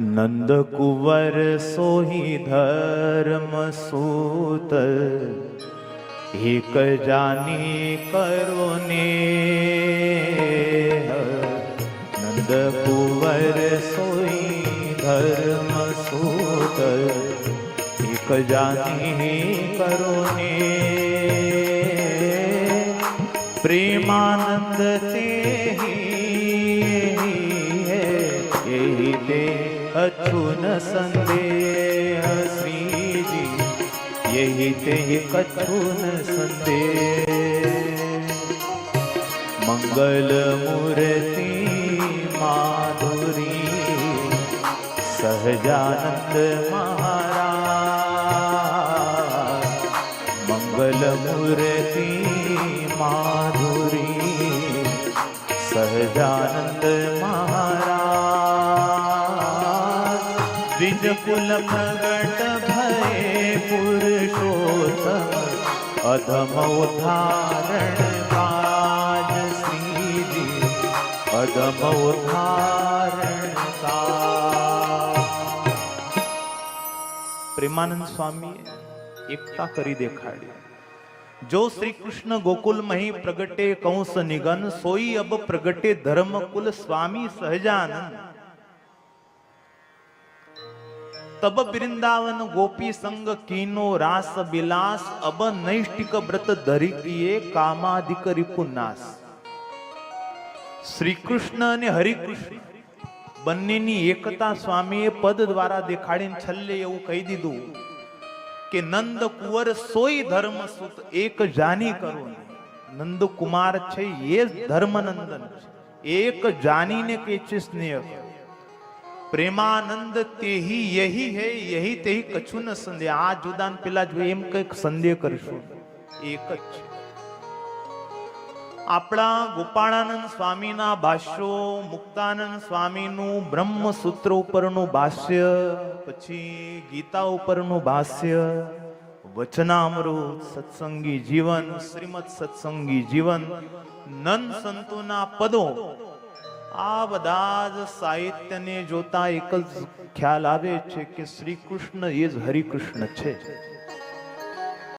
નંદકુંવર સોહી ધર્મ સૂત એક જાની કરો ને નંદકુંવર સોહી ધર્મ સૂત એક જાની કરો ને પ્રેમાનંદ તે હી હે अछून संदेह श्रीजी यही ते कछून संदेह मंगल मूर्ति माधुरी सहजानंद महाराज मंगल मूर्ति माधुरी सहजानंद નિર્કુલ પ્રગટ ભય પુરુષોત્તમ અધમોધારણ કાજ શ્રીજી અધમોધારણ પ્રેમાનંદ સ્વામીએ એકતા કરી દેખાડી. જો શ્રી કૃષ્ણ ગોકુલ મહી પ્રગટે કૌંસ નિગન, સોઈ અબ પ્રગટે ધર્મકુલ સ્વામી સહજાનંદ. તબ વૃંદાવન ગોપી સંગ કીનો રાસ બિલાસ, અબ નૈષ્ટિક વ્રત ધરી કિયે કામાધિક રિપુનાસ શ્રી કૃષ્ણ અને હરિકૃષ્ણ બંનેની એકતા સ્વામીએ પદ દ્વારા દેખાડીને છલ્લે એવું કહી દીધું કે, નંદ કુંવર સોય ધર્મ સુત એક જાની કરો નંદ કુમાર છે એ ધર્મનંદન એક જાનીને કે છે સ્નેહ પ્રેમાનંદ તેહી યહી હે, યહી તેહી કછું ન સંદેહ. આ જુદાન પેલા જો એમ કંઈક સંદેહ કરશું. એક જ છે. આપણા ગોપાળાનંદ સ્વામીના ભાષ્યો, મુક્તાનંદ સ્વામીનું બ્રહ્મસૂત્ર ઉપરનું ભાષ્ય, પછી ગીતા ઉપરનું ભાષ્ય, વચનામૃત સત્સંગી જીવન, શ્રીમદ સત્સંગી જીવન, નંદ સંતોના પદો આ બધા જ સાહિત્યને જોતા એક જ ખ્યાલ આવે છે કે શ્રી કૃષ્ણ એ જ હરિકૃષ્ણ છે.